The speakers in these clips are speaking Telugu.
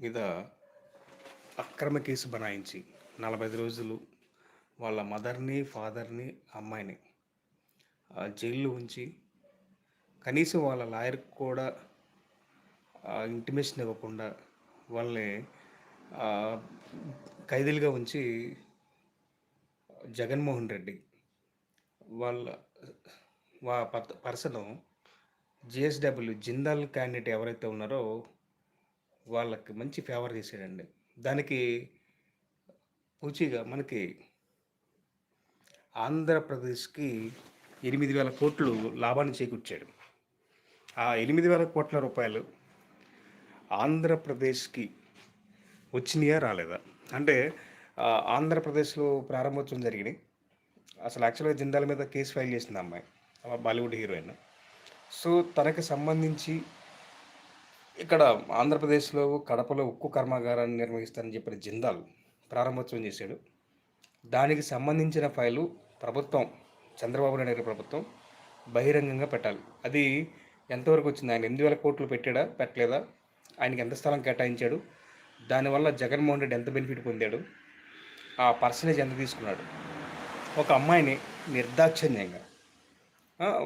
మీద అక్రమ కేసు బనాయించి నలభై రోజులు వాళ్ళ మదర్ని ఫాదర్ని అమ్మాయిని జైల్లో ఉంచి కనీసం వాళ్ళ లాయర్కి కూడా ఇంటిమేషన్ ఇవ్వకుండా వాళ్ళని ఖైదీలుగా ఉంచి జగన్మోహన్ రెడ్డి వాళ్ళ వా పర్సను జిఎస్డబ్ల్యూ జిందాల్ క్యాండిడేట్ ఎవరైతే ఉన్నారో వాళ్ళకి మంచి ఫేవర్ చేశాడండి. దానికి పూచిగా మనకి ఆంధ్రప్రదేశ్కి ఎనిమిది వేల కోట్లు లాభాన్ని చేకూర్చాడు. ఆ ఎనిమిది వేల కోట్ల రూపాయలు ఆంధ్రప్రదేశ్కి వచ్చినాయా రాలేదా? అంటే ఆంధ్రప్రదేశ్లో ప్రారంభోత్సవం జరిగినాయి. అసలు యాక్చువల్గా జిందాల మీద కేసు ఫైల్ చేసింది అమ్మాయి ఆ బాలీవుడ్ హీరోయిన్. సో తనకి సంబంధించి ఇక్కడ ఆంధ్రప్రదేశ్లో కడపలో ఉక్కు కర్మాగారాన్ని నిర్వహిస్తానని చెప్పిన జిందాల్ ప్రారంభోత్సవం చేశాడు. దానికి సంబంధించిన ఫైలు ప్రభుత్వం చంద్రబాబు నాయుడు గారి ప్రభుత్వం బహిరంగంగా పెట్టాలి. అది ఎంతవరకు వచ్చింది? ఆయన ఎనిమిది వేల కోట్లు పెట్టాడా? పెట్టలేదా? ఆయనకి ఎంత స్థలం కేటాయించాడు? దానివల్ల జగన్మోహన్ రెడ్డి ఎంత బెనిఫిట్ పొందాడు? ఆ పర్సనేజ్ ఎంత తీసుకున్నాడు? ఒక అమ్మాయిని నిర్దాక్షిణ్యంగా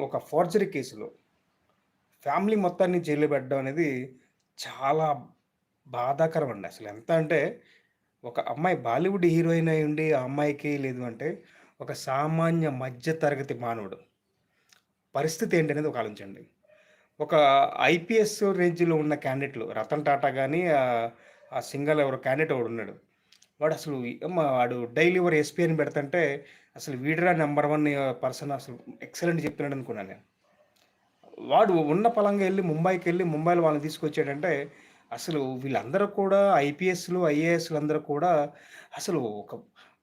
ఒక ఫోర్జరీ కేసులో ఫ్యామిలీ మొత్తాన్ని జైలు పెట్టడం అనేది చాలా బాధాకరం అండి అసలు ఎంత అంటే ఒక అమ్మాయి బాలీవుడ్ హీరోయిన్ అయి ఉండి ఆ అమ్మాయికి లేదు అంటే ఒక సామాన్య మధ్య తరగతి మానవుడు. పరిస్థితి ఏంటనేది ఒక ఆలోచించండి. ఒక ఐపీఎస్ రేంజ్లో ఉన్న క్యాండిడేట్లు రతన్ టాటా కానీ ఆ సింగల్ ఎవరు క్యాండిడేట్ ఒకడు ఉన్నాడు. వాడు అసలు వాడు డైలీ ఎవరు ఎస్పీ అని పెడతంటే అసలు వీడరా నెంబర్ వన్ పర్సన్ అసలు ఎక్సలెంట్ చెప్తున్నాడు అనుకున్నాను నేను. వాడు ఉన్న పలంగా వెళ్ళి ముంబైకి వెళ్ళి ముంబైలో వాళ్ళని తీసుకొచ్చాడంటే అసలు వీళ్ళందరూ కూడా ఐపీఎస్లు ఐఏఎస్లు అందరూ కూడా అసలు ఒక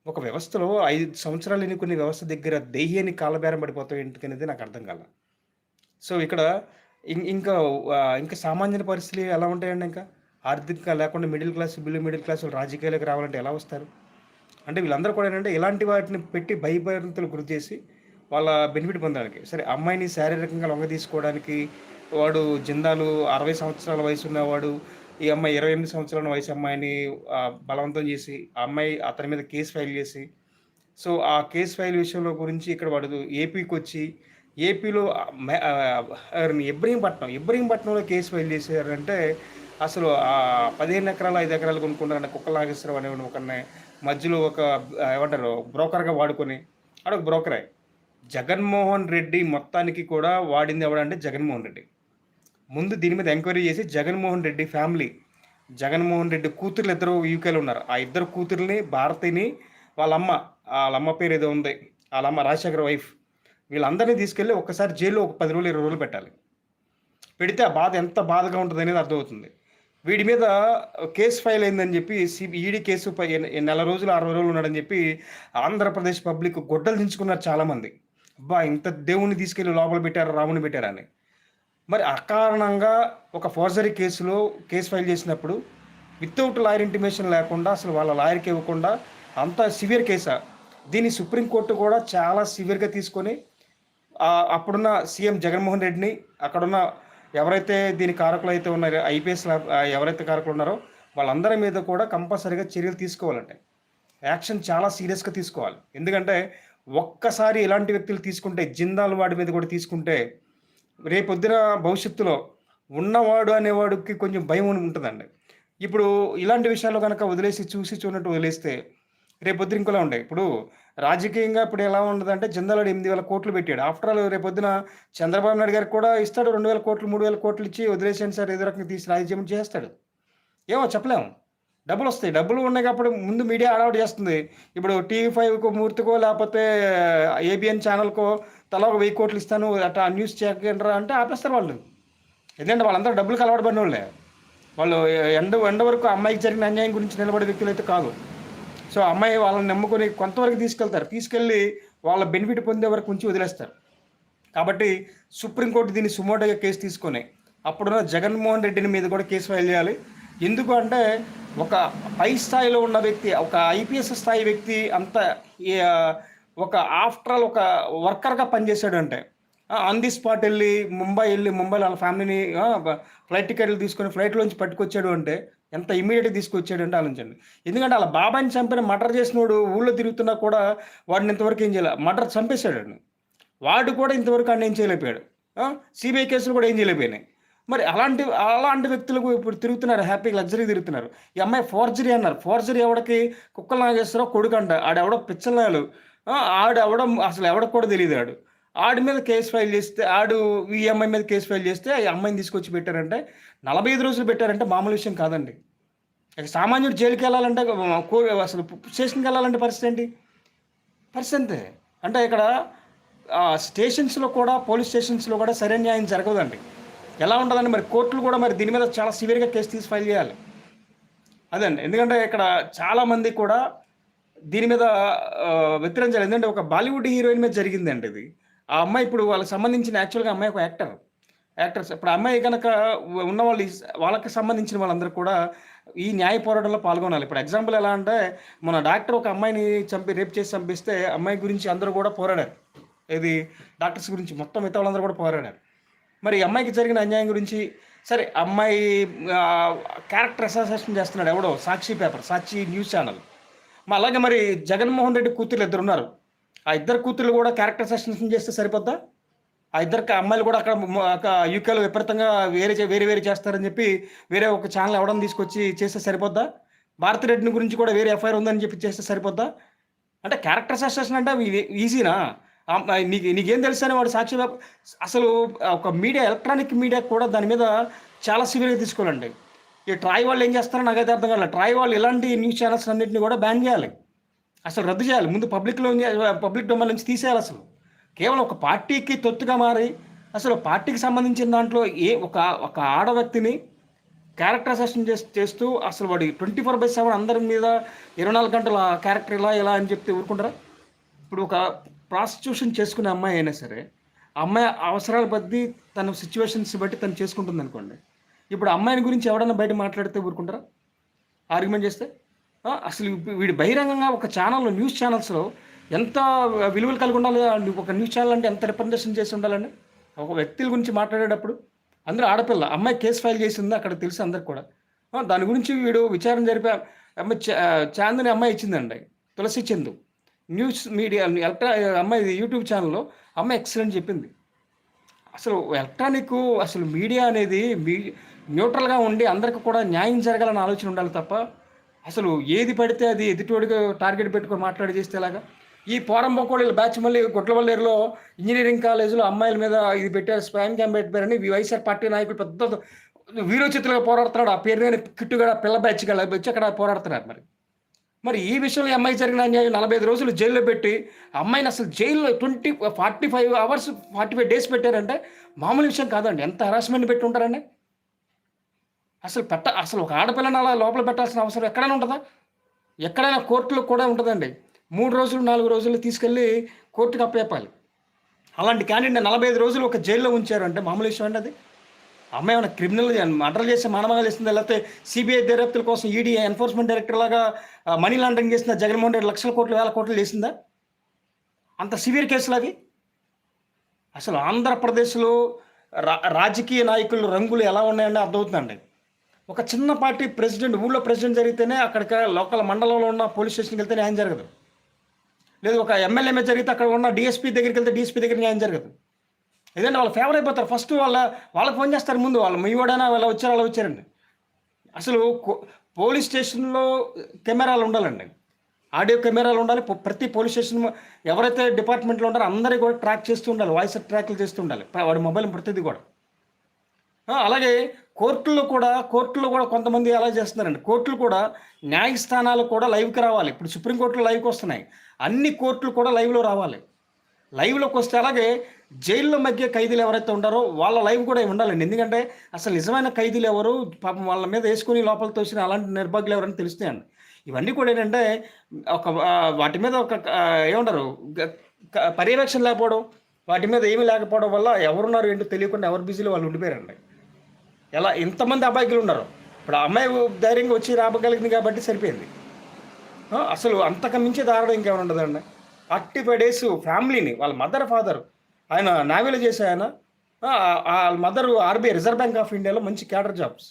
ఒక వ్యవస్థలో ఐదు సంవత్సరాలు ఎన్నుకునే వ్యవస్థ దగ్గర దెయ్యాన్ని కాలబేరం పడిపోతాయి ఏంటి అనేది నాకు అర్థం కాల. సో ఇక్కడ ఇం- ఇంకా ఇంకా సామాన్య పరిస్థితులు ఎలా ఉంటాయండి ఇంకా? ఆర్థికంగా లేకుండా middle class below middle class రాజకీయాలకు రావాలంటే ఎలా వస్తారు? అంటే వీళ్ళందరూ కూడా ఏంటంటే ఇలాంటి వాటిని పెట్టి భయభయంతులు గురి చేసి వాళ్ళ బెనిఫిట్ పొందడానికి. సరే అమ్మాయిని శారీరకంగా లొంగ తీసుకోవడానికి వాడు జిందాలు అరవై సంవత్సరాల వయసు ఉన్నవాడు ఈ అమ్మాయి ఇరవై ఎనిమిది సంవత్సరాల వయసు అమ్మాయిని బలవంతం చేసి ఆ అమ్మాయి అతని మీద కేసు ఫైల్ చేసి సో ఆ కేసు ఫైల్ విషయంలో గురించి ఇక్కడ వాడు ఏపీకి వచ్చి ఏపీలో ఇబ్రహీంపట్నం ఇబ్రహీంపట్నంలో కేసు ఫైల్ చేశారంటే అసలు ఆ పదిహేను ఎకరాలు ఐదు ఎకరాలు కొనుక్కున్నారన్న కుక్క నాగేశ్వరం అనేవాడు ఒకనే మధ్యలో ఒక ఏమంటారు బ్రోకర్గా వాడుకొని ఆడ ఒక బ్రోకరే. జగన్మోహన్ రెడ్డి మొత్తానికి కూడా వాడింది ఎవడంటే జగన్మోహన్ రెడ్డి. ముందు దీని మీద ఎంక్వైరీ చేసి జగన్మోహన్ రెడ్డి ఫ్యామిలీ జగన్మోహన్ రెడ్డి కూతుర్లు ఇద్దరు యూకేలో ఉన్నారు. ఆ ఇద్దరు కూతుర్ని భారతిని వాళ్ళ అమ్మ వాళ్ళ అమ్మ పేరు ఏదో ఉంది వాళ్ళ అమ్మ రాజశేఖర్ వైఫ్ వీళ్ళందరినీ తీసుకెళ్ళి ఒక్కసారి జైల్లో ఒక పది రోజులు ఇరవై రోజులు పెట్టాలి. పెడితే ఆ బాధ ఎంత బాధగా ఉంటుంది అనేది అర్థమవుతుంది. వీడి మీద కేసు ఫైల్ అయిందని చెప్పి సిబి ఈడీ కేసు పై నెల రోజులు అరవై రోజులు ఉన్నాడని చెప్పి ఆంధ్రప్రదేశ్ పబ్లిక్ గొడ్డలు దించుకున్నారు చాలామంది. అబ్బా ఇంత దేవుణ్ణి తీసుకెళ్ళి లోపల పెట్టారు రాముని పెట్టారని మరి అకారణంగా ఒక ఫోర్జరీ కేసులో కేసు ఫైల్ చేసినప్పుడు వితౌట్ లాయర్ ఇంటిమేషన్ లేకుండా అసలు వాళ్ళ లాయర్కి ఇవ్వకుండా అంత సివియర్ కేసా. దీన్ని సుప్రీంకోర్టు కూడా చాలా సివియర్గా తీసుకొని అప్పుడున్న సీఎం జగన్మోహన్ రెడ్డిని అక్కడున్న ఎవరైతే దీని కారకులు అయితే ఉన్నారో ఐపీఎస్ ఎవరైతే కారకులు ఉన్నారో వాళ్ళందరి మీద కూడా కంపల్సరీగా చర్యలు తీసుకోవాలంటే. యాక్షన్ చాలా సీరియస్గా తీసుకోవాలి. ఎందుకంటే ఒక్కసారి ఇలాంటి వ్యక్తులు తీసుకుంటే జిందాల్ వాడి మీద కూడా తీసుకుంటే రేపొద్దున భవిష్యత్తులో ఉన్నవాడు అనేవాడికి కొంచెం భయం ఉంటుందండి. ఇప్పుడు ఇలాంటి విషయాల్లో కనుక వదిలేసి చూసి చూడట్టు వదిలేస్తే రేపొద్దున ఇంకోలా ఉండే. ఇప్పుడు రాజకీయంగా ఇప్పుడు ఎలా ఉండదంటే జిందాలాడు ఎనిమిది వేల కోట్లు పెట్టాడు. ఆఫ్టర్ ఆల్ రేపొద్దున చంద్రబాబు నాయుడు గారికి కూడా ఇస్తాడు రెండు వేల కోట్లు మూడు వేల కోట్లు ఇచ్చి వదిలేసాను సార్ ఏదో రకంగా తీసి రాజ్యం చేస్తాడు. ఏమో చెప్పలేము. డబ్బులు వస్తాయి. డబ్బులు ఉన్నాయి కాబట్టి ముందు మీడియా అలౌట్ చేస్తుంది. ఇప్పుడు టీవీ ఫైవ్కు మూర్తికో లేకపోతే ఏబిఎన్ ఛానల్కో తలా ఒక వెయ్యి కోట్లు ఇస్తాను అట్లా న్యూస్ చేయకండి అంటే ఆపేస్తారు వాళ్ళు. ఎందుకంటే వాళ్ళందరూ డబ్బులకు అలవాటు పడిన వాళ్ళే. వాళ్ళు ఎండ ఎండ వరకు అమ్మాయికి జరిగిన అన్యాయం గురించి నిలబడే వ్యక్తులు అయితే కాదు. సో అమ్మాయి వాళ్ళని నమ్ముకొని కొంతవరకు తీసుకెళ్తారు. తీసుకెళ్ళి వాళ్ళ బెనిఫిట్ పొందే వరకు ఉంచి వదిలేస్తారు. కాబట్టి సుప్రీంకోర్టు దీన్ని సుమోటోగా కేసు తీసుకొని అప్పుడున్న జగన్మోహన్ రెడ్డిని మీద కూడా కేసు ఫైల్ చేయాలి. ఎందుకు అంటే ఒక పై స్థాయిలో ఉన్న వ్యక్తి ఒక ఐపీఎస్ స్థాయి వ్యక్తి అంత ఒక ఆఫ్టర్ ఆల్ ఒక వర్కర్గా పనిచేశాడంటే ఆన్ ది స్పాట్ వెళ్ళి ముంబై వెళ్ళి ముంబైలో వాళ్ళ ఫ్యామిలీని ఫ్లైట్ టికెట్లు తీసుకొని ఫ్లైట్లోంచి పట్టుకొచ్చాడు అంటే ఎంత ఇమీడియట్గా తీసుకొచ్చాడంటే ఆలోచించండి. ఎందుకంటే అలా బాబాయిని చంపిన మర్డర్ చేసినోడు ఊళ్ళో తిరుగుతున్నా కూడా వాడిని ఇంతవరకు ఏం చేయాలి మర్డర్ చంపేశాడు వాడు కూడా ఇంతవరకు అన్న ఏం చేయలేకపోయాడు. సిబిఐ కేసులు కూడా ఏం చేయలేకపోయినాయి. మరి అలాంటి అలాంటి వ్యక్తులకు ఇప్పుడు తిరుగుతున్నారు హ్యాపీ లగ్జరీ తిరుగుతున్నారు. ఈ అమ్మాయి ఫోర్జరీ అన్నారు. ఫోర్జరీ ఎవడికి? కుక్కలు నాగేశ్వరరావు కొడుకు అంట ఆడెవడో పిచ్చలాలు ఆడెవడో అసలు ఎవడకు కూడా తెలియదు ఆడు. ఆడి మీద కేసు ఫైల్ చేస్తే ఆడు ఈ అమ్మాయి మీద కేసు ఫైల్ చేస్తే ఈ అమ్మాయిని తీసుకొచ్చి పెట్టారంటే నలభై ఐదు రోజులు పెట్టారంటే మామూలు విషయం కాదండి. సామాన్యుడు జైలుకి వెళ్ళాలంటే అసలు స్టేషన్కి వెళ్ళాలంటే పరిస్థితి ఏంటి? పరిస్థితి అంతే. అంటే ఇక్కడ స్టేషన్స్లో కూడా పోలీస్ స్టేషన్స్లో కూడా సరైన న్యాయం జరగదండి. ఎలా ఉంటుందండి మరి? కోర్టులు కూడా మరి దీని మీద చాలా సివియర్గా కేసు తీసి ఫైల్ చేయాలి. అదండి. ఎందుకంటే ఇక్కడ చాలామంది కూడా దీని మీద వ్యతిరేకించాలి ఎందుకంటే ఒక బాలీవుడ్ హీరోయిన్ మీద జరిగిందండి ఇది. ఆ అమ్మాయి ఇప్పుడు వాళ్ళకి సంబంధించిన యాక్చువల్గా అమ్మాయి ఒక యాక్టర్. యాక్టర్స్ ఇప్పుడు అమ్మాయి కనుక ఉన్న వాళ్ళు వాళ్ళకి సంబంధించిన వాళ్ళందరూ కూడా ఈ న్యాయ పోరాటంలో పాల్గొనాలి. ఇప్పుడు ఎగ్జాంపుల్ ఎలా అంటే మన డాక్టర్ ఒక అమ్మాయిని చంపి రేప్ చేసి చంపిస్తే అమ్మాయి గురించి అందరూ కూడా పోరాడారు. ఇది డాక్టర్స్ గురించి మొత్తం మిగతా వాళ్ళందరూ కూడా పోరాడారు. మరి అమ్మాయికి జరిగిన అన్యాయం గురించి సరే అమ్మాయి క్యారెక్టర్ అసోసియేషన్ చేస్తున్నాడు ఎవడో Sakshi paper Sakshi news channel మా అలాగే మరి జగన్మోహన్ రెడ్డి కూతురు ఇద్దరు ఉన్నారు. ఆ ఇద్దరు కూతుర్లు కూడా క్యారెక్టర్ అసోసియేషన్ చేస్తే సరిపోద్దా? ఆ ఇద్దరు అమ్మాయిలు కూడా అక్కడ యూకేలో విపరీతంగా వేరే వేరే వేరే చేస్తారని చెప్పి వేరే ఒక ఛానల్ ఎవడం తీసుకొచ్చి చేస్తే సరిపోద్దా? భారతిరెడ్డిని గురించి కూడా వేరే ఎఫ్ఐఆర్ ఉందని చెప్పి చేస్తే సరిపోద్దా? అంటే క్యారెక్టర్ అసోసియేషన్ అంటే ఈజీనా నీకు నీకేం తెలుసు అని వాడు సాక్షి అసలు ఒక మీడియా ఎలక్ట్రానిక్ మీడియా కూడా దాని మీద చాలా సివియర్గా తీసుకోవాలండి. ఈ ట్రాయ్ వాళ్ళు ఏం చేస్తారో నాకైతే అర్థం కాలేదు ట్రాయ్ వాళ్ళు ఇలాంటి న్యూస్ ఛానల్స్ అన్నింటినీ కూడా బ్యాన్ చేయాలి. అసలు రద్దు చేయాలి. ముందు పబ్లిక్లో పబ్లిక్ డొమైన్ నుంచి తీసేయాలి అసలు. కేవలం ఒక పార్టీకి తొత్తుగా మారి అసలు పార్టీకి సంబంధించిన దాంట్లో ఏ ఒక ఒక ఆడ వ్యక్తిని క్యారెక్టర్ అసెషన్ చేస్తూ అసలు వాడి ట్వంటీ ఫోర్ బై సెవెన్ అందరి మీద ఇరవై నాలుగు గంటల క్యారెక్టర్ ఇలా ఇలా అని చెప్తే ఊరుకుంటారా? ఇప్పుడు ఒక ప్రాస్టిట్యూషన్ చేసుకునే అమ్మాయి అయినా సరే అమ్మాయి అవసరాల బట్టి తన సిచ్యువేషన్స్ బట్టి తను చేసుకుంటుంది అనుకోండి. ఇప్పుడు అమ్మాయిని గురించి ఎవడన్నా బయట మాట్లాడితే ఊరుకుంటారా? ఆర్గ్యుమెంట్ చేస్తే? అసలు వీడు వీడి బహిరంగంగా ఒక ఛానల్లో న్యూస్ ఛానల్స్లో ఎంత విలువలు కలిగి ఉండాలి? ఒక న్యూస్ ఛానల్ అంటే ఎంత రిప్రజెంటేషన్ చేసి ఉండాలండి ఒక వ్యక్తుల గురించి మాట్లాడేటప్పుడు అందరూ ఆడపిల్ల అమ్మాయి కేసు ఫైల్ చేసింది అక్కడ తెలుసు అందరికి కూడా. దాని గురించి వీడు విచారణ జరిపే అమ్మాయి చా- చాందని అమ్మాయి ఇచ్చిందండి తులసి చందు. న్యూస్ మీడియా ఎలక్ట్రా అమ్మాయి యూట్యూబ్ ఛానల్లో అమ్మాయి ఎక్సలెంట్ చెప్పింది. అసలు ఎలక్ట్రానిక్ అసలు మీడియా అనేది మీ న్యూట్రల్గా ఉండి అందరికి కూడా న్యాయం జరగాలని ఆలోచన ఉండాలి తప్ప అసలు ఏది పడితే అది ఎదుటివాడికి టార్గెట్ పెట్టుకొని మాట్లాడి చేస్తే ఎలాగా? ఈ పోరం బ్యాచ్ మళ్ళీ గుట్లవల్లేరులో ఇంజనీరింగ్ కాలేజీలో అమ్మాయిల మీద ఇది పెట్టారు స్పామ్ క్యాంప్ పెట్టారని వైఎస్ఆర్ పార్టీ నాయకులు పెద్ద వీరోచితులుగా పోరాడుతున్నాడు. ఆ పేరు మీద కిట్టుగా పిల్ల బ్యాచ్ వచ్చి అక్కడ పోరాడుతున్నారు మరి. మరి ఈ విషయంలో అమ్మాయి జరిగిన అన్యాయం నలభై ఐదు రోజులు జైల్లో పెట్టి అమ్మాయిని అసలు జైల్లో twenty forty five hours forty five days పెట్టారంటే మామూలు విషయం కాదండి. ఎంత హరాస్మెంట్ పెట్టి ఉంటారండి అసలు పెట్ట అసలు ఒక ఆడపిల్లని అలా లోపల పెట్టాల్సిన అవసరం ఎక్కడైనా ఉంటుందా? ఎక్కడైనా కోర్టులో కూడా ఉంటుందండి. మూడు రోజులు నాలుగు రోజులు తీసుకెళ్ళి కోర్టుకి అప్పచెప్పాలి. అలాంటి క్యాండిడేట్ నలభై ఐదు రోజులు ఒక జైల్లో ఉంచారు అంటే మామూలు విషయం అండి అది? అమ్మాయి ఏమైనా క్రిమినల్ మర్డర్ చేసి మానవంగా చేస్తుంది? లేకపోతే సిబిఐ దర్యాప్తుల కోసం ఈడీ ఎన్ఫోర్స్మెంట్ డైరెక్టర్ లాగా మనీ లాండరింగ్ చేసిన జగన్మోహన్ రెడ్డి లక్షల కోట్లు వేల కోట్లు చేసిందా? అంత సివియర్ కేసులు అవి. అసలు ఆంధ్రప్రదేశ్లో రా రాజకీయ నాయకులు రంగులు ఎలా ఉన్నాయని అర్థమవుతుందండి. ఒక చిన్న పార్టీ ప్రెసిడెంట్ ఊళ్ళో ప్రెసిడెంట్ జరిగితేనే అక్కడికి లోకల్ మండలంలో ఉన్న పోలీస్ స్టేషన్కి వెళ్తే న్యాయం జరగదు. లేదు ఒక ఎమ్మెల్యే మీద జరిగితే అక్కడ ఉన్న డిఎస్పీ దగ్గరికి వెళ్తే డిఎస్పీ దగ్గర న్యాయం జరగదు. ఏదంటే వాళ్ళు ఫేవర్ అయిపోతారు. ఫస్ట్ వాళ్ళ వాళ్ళకి ఫోన్ చేస్తారు ముందు. వాళ్ళు మీ వాడైనా వాళ్ళ వచ్చారు అలా వచ్చారండి. అసలు కో- పోలీస్ స్టేషన్లో కెమెరాలు ఉండాలండి. ఆడియో కెమెరాలు ఉండాలి. ప్రతి పోలీస్ స్టేషన్ ఎవరైతే డిపార్ట్మెంట్లో ఉంటారో అందరికీ కూడా ట్రాక్ చేస్తూ ఉండాలి. వాయిస్ ట్రాక్లు చేస్తూ ఉండాలి. వాడి మొబైల్ ప్రతిదీ కూడా. అలాగే కోర్టుల్లో కూడా కోర్టులో కూడా కొంతమంది అలా చేస్తున్నారండి. కోర్టులు కూడా న్యాయస్థానాలు కూడా లైవ్కి రావాలి. ఇప్పుడు సుప్రీంకోర్టులో లైవ్కి వస్తున్నాయి. అన్ని కోర్టులు కూడా లైవ్లో రావాలి. లైవ్లోకి వస్తే అలాగే జైల్లో మధ్య ఖైదీలు ఎవరైతే ఉండారో వాళ్ళ లైవ్ కూడా ఉండాలండి. ఎందుకంటే అసలు నిజమైన ఖైదీలు ఎవరు? పాపం వాళ్ళ మీద వేసుకుని లోపల తోసిన అలాంటి నిర్భాగ్యులు ఎవరైనా తెలుస్తాయండి ఇవన్నీ కూడా ఏంటంటే ఒక వాటి మీద ఒక ఏమంటారు? క- పర్యవేక్షణ లేకపోవడం వాటి మీద ఏమీ లేకపోవడం వల్ల ఎవరున్నారు ఏంటో తెలియకుండా ఎవరు బిజీలో వాళ్ళు ఉండిపోయారండి. ఎలా ఇంతమంది అబ్బాయిలు ఉన్నారు? ఇప్పుడు ఆ అమ్మాయి ధైర్యంగా వచ్చి రాబగలిగింది కాబట్టి సరిపోయింది. అసలు అంతకు మించి దారుణం ఇంకేమైనా ఉండదండి. థర్టీ ఫైవ్ డేస్ ఫ్యామిలీని వాళ్ళ మదర్ ఫాదర్ ఆయన నావీలో చేసే ఆయన. వాళ్ళ mother RBI reserve bank of ఇండియాలో మంచి క్యాడర్ జాబ్స్.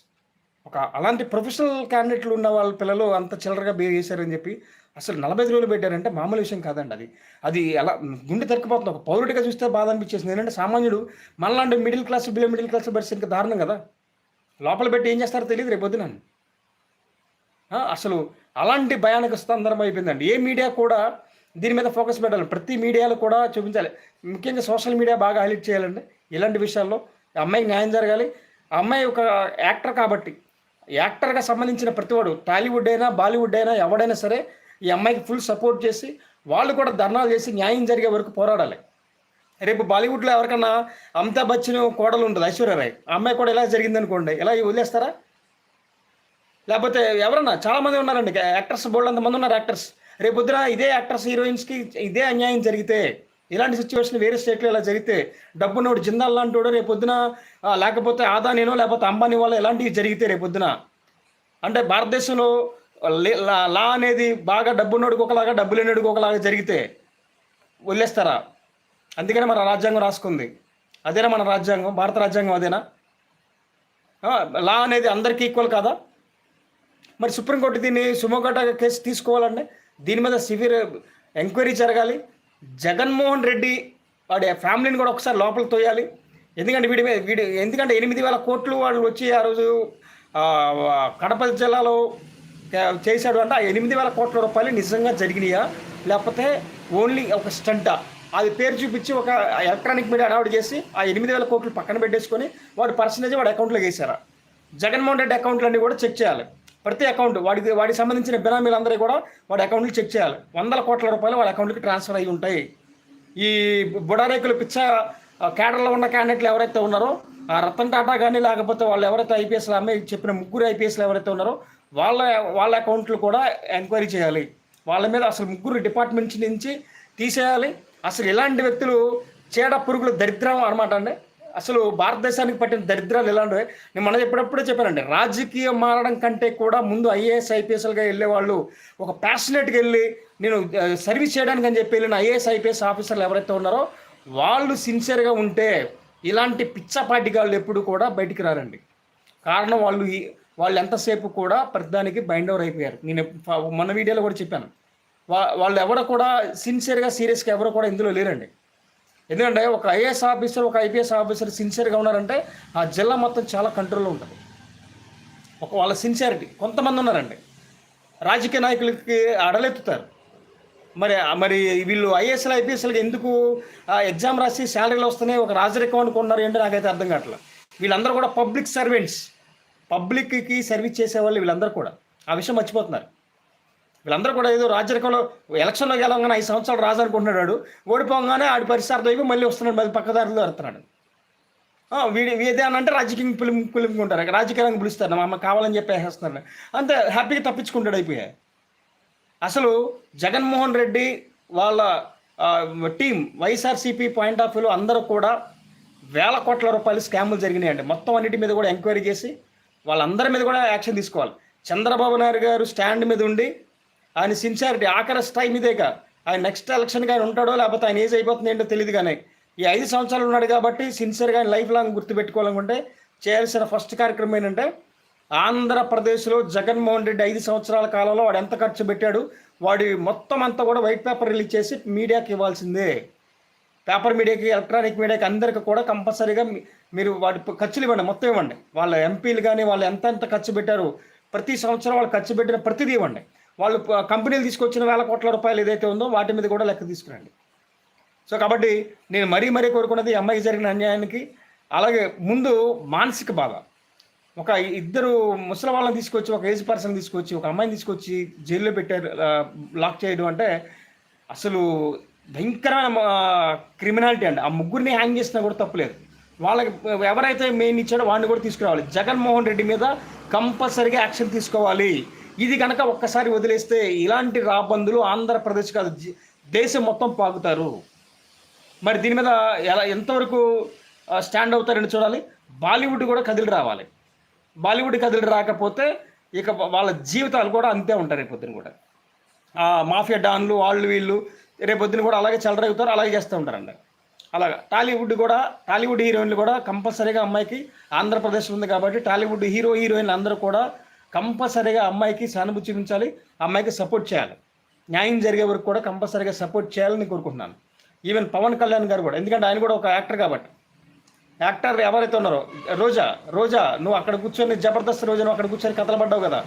ఒక అలాంటి ప్రొఫెషనల్ క్యాండిడేట్లు ఉన్న వాళ్ళ పిల్లలు అంత చిల్లరగా బిహేవ్ చేశారని చెప్పి అసలు నలభై ఐదు రోజులు పెట్టారంటే మామూలు విషయం కాదండి అది. అది ఎలా గుండె తరికిపోతుంది ఒక పౌరుడిగా చూస్తే బాధ అనిపించేసింది. ఏంటంటే సామాన్యుడు మనలాంటి middle class below middle class పరిస్థితి ఇంకా దారుణం కదా. లోపల పెట్టి ఏం చేస్తారో తెలియదు రేపు పొద్దున. అసలు అలాంటి భయానక సందర్భం అయిపోయిందండి. ఏ మీడియా కూడా దీని మీద ఫోకస్ పెట్టాలి. ప్రతి మీడియాలో కూడా చూపించాలి. ముఖ్యంగా సోషల్ మీడియా బాగా హైలైట్ చేయాలండి. ఇలాంటి విషయాల్లో ఆ అమ్మాయికి న్యాయం జరగాలి. ఆ అమ్మాయి ఒక యాక్టర్ కాబట్టి యాక్టర్గా సంబంధించిన ప్రతివాడు టాలీవుడ్ అయినా బాలీవుడ్ అయినా ఎవడైనా సరే ఈ అమ్మాయికి ఫుల్ సపోర్ట్ చేసి వాళ్ళు కూడా ధర్నాలు చేసి న్యాయం జరిగే వరకు పోరాడాలి. రేపు బాలీవుడ్లో ఎవరికన్నా అమితాబ్ బచ్చన్ కోడలు ఉంటుంది ఐశ్వర్యరాయ్. అమ్మాయి కూడా ఇలా జరిగింది అనుకోండి ఇలా వదిలేస్తారా? లేకపోతే ఎవరన్నా? చాలామంది ఉన్నారండి. యాక్టర్స్ బోల్డ్ అంతమంది ఉన్నారు యాక్టర్స్. రేపొద్దున ఇదే యాక్టర్స్ హీరోయిన్స్కి ఇదే అన్యాయం జరిగితే ఇలాంటి సిచ్యువేషన్ వేరే స్టేట్లో ఇలా జరిగితే డబ్బున్నోడు జిందాల్ లాంటి రేపు పొద్దున లేకపోతే ఆదానినో లేకపోతే అంబానీ వల్ల ఇలాంటివి జరిగితే రేపు పొద్దున అంటే భారతదేశంలో లా అనేది బాగా డబ్బున్నోడికి ఒకలాగా డబ్బు లేనిడికి ఒకలాగా జరిగితే వదిలేస్తారా? అందుకనే మన రాజ్యాంగం రాసుకుంది. అదేనా మన రాజ్యాంగం? భారత రాజ్యాంగం అదేనా? లా అనేది అందరికీ ఈక్వల్ కాదా? మరి సుప్రీంకోర్టు దీన్ని సుమోగట కేసు తీసుకోవాలండి దీని మీద సివియర్ ఎంక్వైరీ జరగాలి. జగన్మోహన్ రెడ్డి వాడి ఫ్యామిలీని కూడా ఒకసారి లోపల తోయాలి. ఎందుకంటే వీడి మీద వీడి ఎందుకంటే ఎనిమిది వేల కోట్లు వాళ్ళు వచ్చి ఆ రోజు కడప జిల్లాలో చేశాడు అంటే ఆ ఎనిమిది వేల కోట్ల రూపాయలు నిజంగా జరిగినాయా? లేకపోతే ఓన్లీ ఒక స్టంటా? అది పేరు చూపించి ఒక ఎలక్ట్రానిక్ మీడియా అడావిడ్ చేసి ఆ ఎనిమిది వేల కోట్లు పక్కన పెట్టేసుకొని వాడి పర్సనేజ్ వాడి అకౌంట్లో వేసారా జగన్మోహన్ రెడ్డి అకౌంట్లన్నీ కూడా చెక్ చేయాలి. ప్రతి అకౌంట్ వాడికి వాడికి సంబంధించిన బినామీలందరూ కూడా వాడి అకౌంట్లు చెక్ చేయాలి. వందల కోట్ల రూపాయలు వాడి అకౌంట్కి ట్రాన్స్ఫర్ అయి ఉంటాయి. ఈ బుడారేకులు పిచ్చ కేడర్లో ఉన్న క్యాండిడేట్లు ఎవరైతే ఉన్నారో ఆ రతన్ టాటా కానీ లేకపోతే వాళ్ళు ఎవరైతే ఐపీఎస్లు అమ్మాయి చెప్పిన ముగ్గురు ఐపీఎస్లు ఎవరైతే ఉన్నారో వాళ్ళ వాళ్ళ అకౌంట్లు కూడా ఎంక్వైరీ చేయాలి. వాళ్ళ మీద అసలు ముగ్గురు డిపార్ట్మెంట్స్ నుంచి తీసేయాలి. అసలు ఇలాంటి వ్యక్తులు చీడ పురుగులు దరిద్రం అనమాట అండి. అసలు భారతదేశానికి పట్టిన దరిద్రాలు ఎలాంటివి నేను మనం ఎప్పుడప్పుడే చెప్పానండి రాజకీయం మారడం కంటే కూడా ముందు ఐఏఎస్ ఐపీఎస్ఎల్గా వెళ్ళే వాళ్ళు ఒక ప్యాషనెట్గా వెళ్ళి నేను సర్వీస్ చేయడానికి అని చెప్పి వెళ్ళిన ఐఏఎస్ ఐపీఎస్ ఆఫీసర్లు ఎవరైతే ఉన్నారో వాళ్ళు సిన్సియర్గా ఉంటే ఇలాంటి పిచ్చపాటి వాళ్ళు ఎప్పుడు కూడా బయటికి రారండి. కారణం వాళ్ళు వాళ్ళు ఎంతసేపు కూడా ప్రతిదానికి బైండ్ ఓవర్ అయిపోయారు. నేను మన వీడియోలో కూడా చెప్పాను. వా వాళ్ళు ఎవరు కూడా సిన్సియర్గా సీరియస్గా ఎవరు కూడా ఇందులో లేరండి. ఎందుకంటే ఒక ఐఏఎస్ ఆఫీసర్ ఒక ఐపీఎస్ ఆఫీసర్ సిన్సియర్గా ఉన్నారంటే ఆ జిల్లా మొత్తం చాలా కంట్రోల్లో ఉంటుంది. ఒక వాళ్ళ సిన్సియారిటీ కొంతమంది ఉన్నారండి. రాజకీయ నాయకులకి అడలెత్తుతారు. మరి మరి వీళ్ళు ఐఏఎస్ఎల్ ఐపీఎస్లకి ఎందుకు ఆ ఎగ్జామ్ రాసి శాలరీలు వస్తున్నాయి ఒక రాజరికం అనుకున్నారు ఏంటో నాకైతే అర్థం కావట్లేదు. వీళ్ళందరూ కూడా పబ్లిక్ సర్వెంట్స్ పబ్లిక్కి సర్వీస్ చేసేవాళ్ళు వీళ్ళందరూ కూడా. ఆ విషయం మర్చిపోతున్నారు. వీళ్ళందరూ కూడా ఏదో రాజరికంలో ఎలక్షన్లో గెలవగానే ఐదు సంవత్సరాలు రాజు అనుకుంటున్నాడు. ఓడిపోగానే ఆడి పరిసరాలు అయిపోయి మళ్ళీ వస్తున్నాడు మళ్ళీ పక్కదారిలో వెళ్తున్నాడు వీడి వీదే అని అంటే రాజకీయం పిలి పిలుపుకుంటారు. రాజకీయంగా పిలుస్తారు. మా అమ్మ కావాలని చెప్పేసేస్తున్నారు అంతే హ్యాపీగా తప్పించుకుంటాడు అయిపోయా. అసలు జగన్మోహన్ రెడ్డి వాళ్ళ టీం వైఎస్ఆర్సీపీ పాయింట్ ఆఫ్ వ్యూలో అందరూ కూడా వేల కోట్ల రూపాయలు స్కాములు జరిగినాయండి. మొత్తం అన్నిటి మీద కూడా ఎంక్వైరీ చేసి వాళ్ళందరి మీద కూడా యాక్షన్ తీసుకోవాలి. చంద్రబాబు నాయుడు గారు స్టాండ్ మీద ఉండి ఆయన సిన్సియారిటీ ఆఖరి స్థాయి ఇదేగా. ఆయన నెక్స్ట్ ఎలక్షన్కి ఆయన ఉంటాడో లేకపోతే ఆయన ఏజ్ అయిపోతుంది ఏంటో తెలియదు కానీ ఈ ఐదు సంవత్సరాలు ఉన్నాడు కాబట్టి సిన్సియర్గా ఆయన లైఫ్ లాంగ్ గుర్తుపెట్టుకోవాలనుకుంటే చేయాల్సిన ఫస్ట్ కార్యక్రమం ఏంటంటే ఆంధ్రప్రదేశ్లో జగన్మోహన్ రెడ్డి ఐదు సంవత్సరాల కాలంలో వాడు ఎంత ఖర్చు పెట్టాడు వాడి మొత్తం అంతా కూడా వైట్ పేపర్ రిలీజ్ చేసి మీడియాకి ఇవ్వాల్సిందే. పేపర్ మీడియాకి ఎలక్ట్రానిక్ మీడియాకి అందరికీ కూడా కంపల్సరీగా మీరు వాటి ఖర్చులు ఇవ్వండి మొత్తం ఇవ్వండి. వాళ్ళ ఎంపీలు కానీ వాళ్ళు ఎంత ఎంత ఖర్చు పెట్టారు ప్రతి సంవత్సరం వాళ్ళు ఖర్చు పెట్టిన ప్రతిదీ ఇవ్వండి. వాళ్ళు కంపెనీలు తీసుకొచ్చిన వేల కోట్ల రూపాయలు ఏదైతే ఉందో వాటి మీద కూడా లెక్క తీసుకురండి. సో కాబట్టి నేను మరీ మరీ కోరుకున్నది అమ్మాయికి జరిగిన అన్యాయానికి అలాగే ముందు మానసిక బాధ. ఒక ఇద్దరు ముసలి వాళ్ళని తీసుకొచ్చి ఒక ఏజ్ పర్సన్ తీసుకొచ్చి ఒక అమ్మాయిని తీసుకొచ్చి జైల్లో పెట్టారు లాక్ చేయడం అంటే అసలు భయంకరమైన క్రిమినాలిటీ అండి. ఆ ముగ్గురిని హ్యాంగ్ చేసినా కూడా తప్పులేదు వాళ్ళకి ఎవరైతే మెయిన్ ఇచ్చాడో వాడిని కూడా తీసుకురావాలి. జగన్మోహన్ రెడ్డి మీద కంపల్సరీగా యాక్షన్ తీసుకోవాలి. ఇది కనుక ఒక్కసారి వదిలేస్తే ఇలాంటి రాబందులు ఆంధ్రప్రదేశ్ కాదు దేశం మొత్తం పాకుతారు. మరి దీని మీద ఎలా ఎంతవరకు స్టాండ్ అవుతారని చూడాలి. బాలీవుడ్ కూడా కదిలి రావాలి. బాలీవుడ్ కదిలి రాకపోతే ఇక వాళ్ళ జీవితాలు కూడా అంతే ఉంటారు రేపొద్దున కూడా. ఆ మాఫియా డాన్లు వాళ్ళు వీళ్ళు రేపొద్దున కూడా అలాగే చెలరేగుతారు అలాగే చేస్తూ ఉంటారండి అలాగా. టాలీవుడ్ కూడా టాలీవుడ్ హీరోయిన్లు కూడా కంపల్సరీగా అమ్మాయికి ఆంధ్రప్రదేశ్ ఉంది కాబట్టి టాలీవుడ్ హీరో హీరోయిన్లు అందరూ కూడా కంపల్సరీగా అమ్మాయికి సానుభూతి చూపించాలి అమ్మాయికి సపోర్ట్ చేయాలి. న్యాయం జరిగే వరకు కూడా కంపల్సరీగా సపోర్ట్ చేయాలని కోరుకుంటున్నాను. ఈవెన్ పవన్ కళ్యాణ్ గారు కూడా ఎందుకంటే ఆయన కూడా ఒక యాక్టర్ కాబట్టి. యాక్టర్ ఎవరైతే ఉన్నారో రోజా రోజా నువ్వు అక్కడ కూర్చొని జబర్దస్త్ రోజా నువ్వు అక్కడ కూర్చొని కథలు పడ్డావు కదా.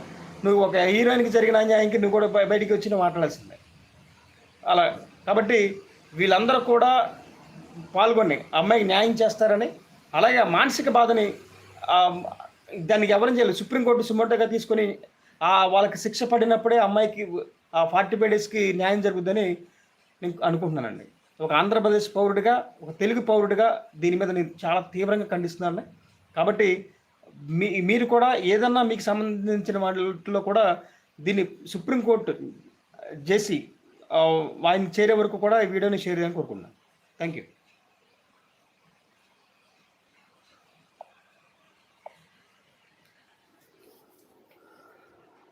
నువ్వు ఒక హీరోయిన్కి జరిగిన అన్యాయంకి నువ్వు కూడా బయటికి వచ్చి నువ్వు మాట్లాడాల్సిందే. అలా కాబట్టి వీళ్ళందరూ కూడా పాల్గొని అమ్మాయికి న్యాయం చేస్తారని అలాగే ఆ మానసిక బాధని దానికి ఎవరం చేయాలి సుప్రీంకోర్టు సుమోటోగా తీసుకొని ఆ వాళ్ళకి శిక్ష పడినప్పుడే అమ్మాయికి ఆ ఫార్టీ ఫైవ్ డేస్కి న్యాయం జరుగుతుందని నేను అనుకుంటున్నానండి. ఒక ఆంధ్రప్రదేశ్ పౌరుడిగా ఒక తెలుగు పౌరుడిగా దీని మీద నేను చాలా తీవ్రంగా ఖండిస్తున్నాను. కాబట్టి మీ మీరు కూడా ఏదన్నా మీకు సంబంధించిన వాటిలో కూడా దీన్ని సుప్రీంకోర్టు చేసి ఆయన చేరే వరకు కూడా ఈ వీడియోని షేర్ చేయాలని కోరుకుంటున్నాను. Thank you.